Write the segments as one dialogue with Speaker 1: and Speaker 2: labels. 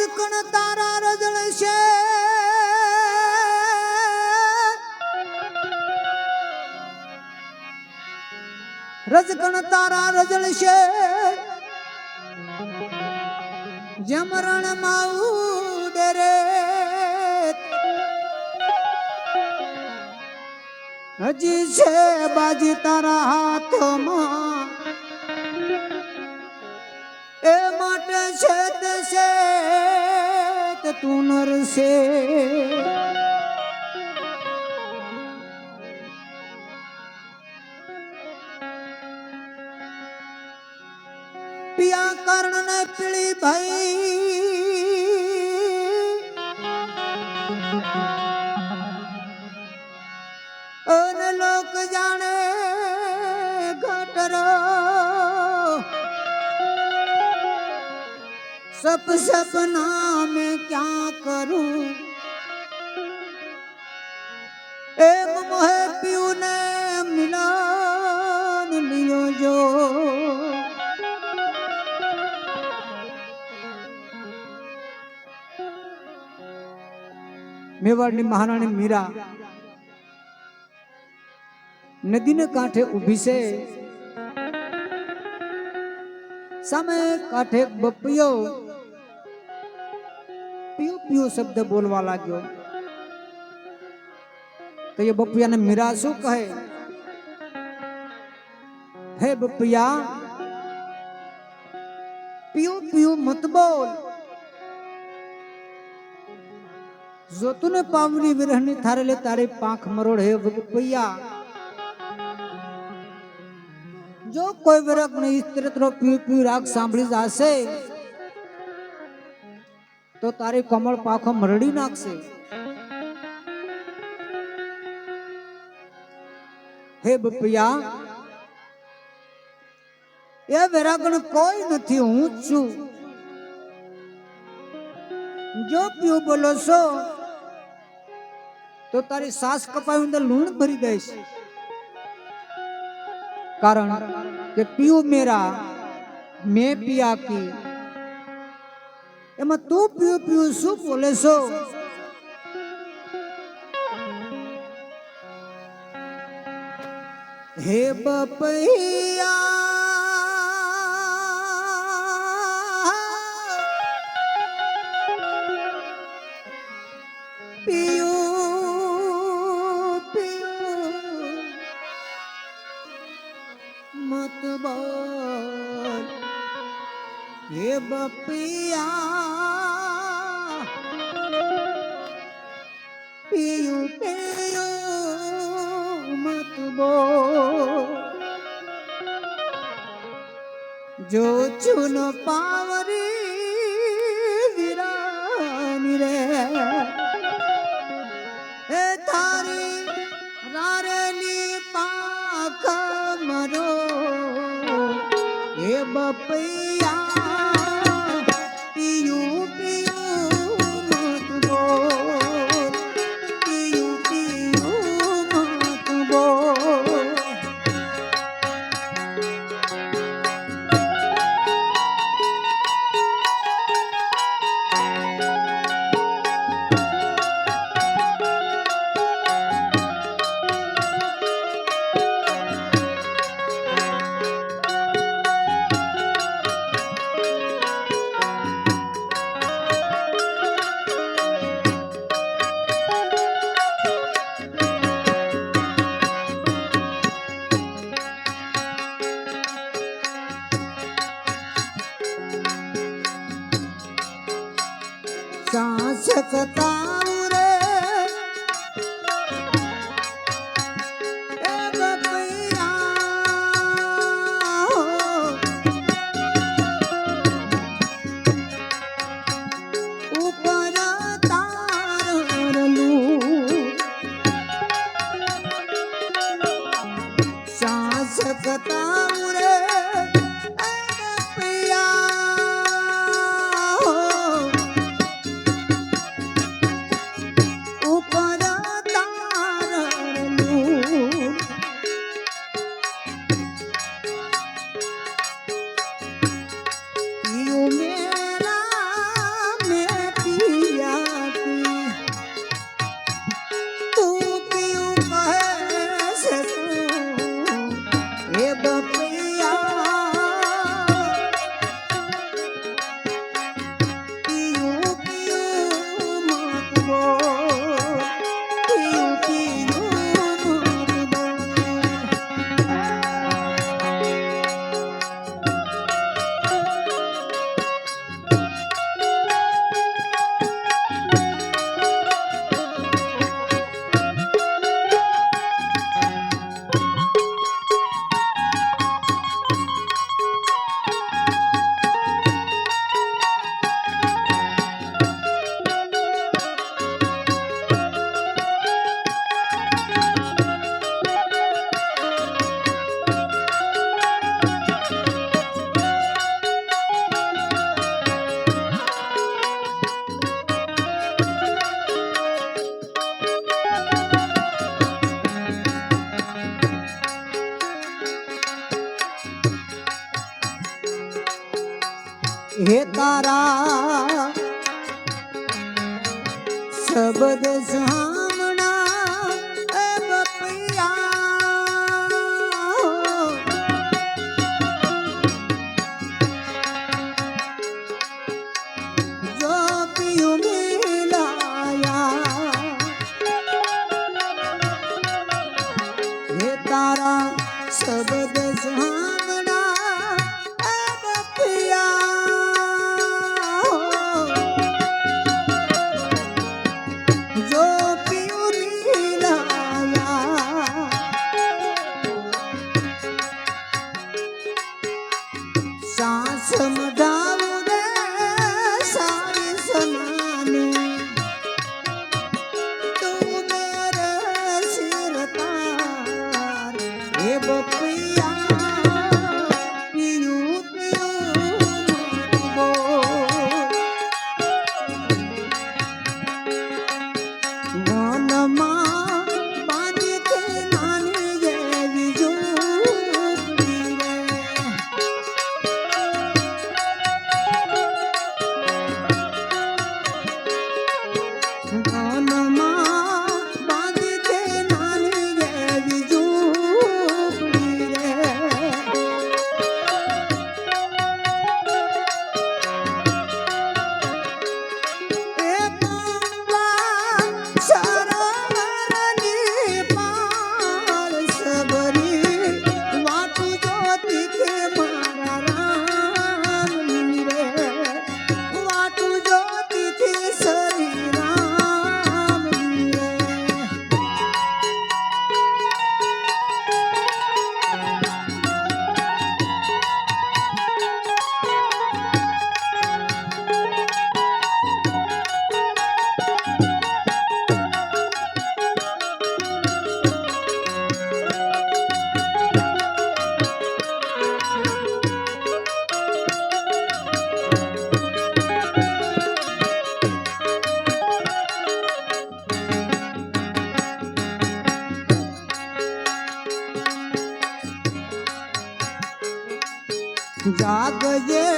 Speaker 1: રજકણ તારા રજળ છે. રજકણ તારા રજળ છે. જેમ રણમાં ઉડે રે હજી છે બાજી તારા હાથમાં. એ માટે છે તે છે. તું નરસે. પિયા કર્ણ ને પીળી ભાઈ સપ સપના में क्या करूं एक मोहे पियू ने मिलन लियो जो મેવાડની મહારાણી મીરા નદીને કાંઠે ઊભી છે સામે કાંઠે એક બપિયો પીયો શબ્દ બોલવા લાગ્યો. તો એ બપિયાને મીરા શું કહે? હે બપિયા પીઓ પીઓ મત બોલ. જો તુને પાવની વિરહની થારેલે તારે પાંખ મરોડ હે બપિયા. જો કોઈ વિરહ ને સ્ત્રીત્વ પીવ પીવ રાગ સાંભળી જશે તો તારી કમળ પાખો મરડી નાખશે. હે બપિયા, એ વેરાગણ કોઈ નથી, હું છું. જો પીવું બોલો છો, તો તારી સાસ કપાવી અંદર લૂણ ભરી દઈશ. કારણ કે પીવું મેરા, મેં પિયા કી એમાં તું પીવું પીવું શું બોલે છો? હે બપૈયા હે બપિયા પીયું પીયું મત બોલ જો ચૂનો પાવરી વિરાની રે, એ તારી રારેલી પાક મરો. એ બપૈયા હે તારા શબ્દ સા જાગજે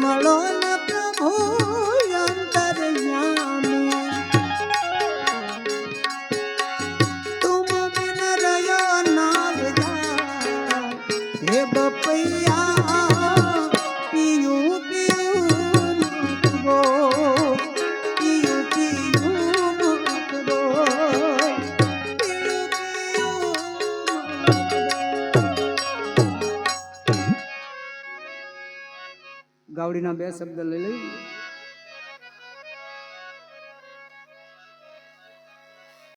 Speaker 1: my lord કાવડીના બે શબ્દ લઈ લઈ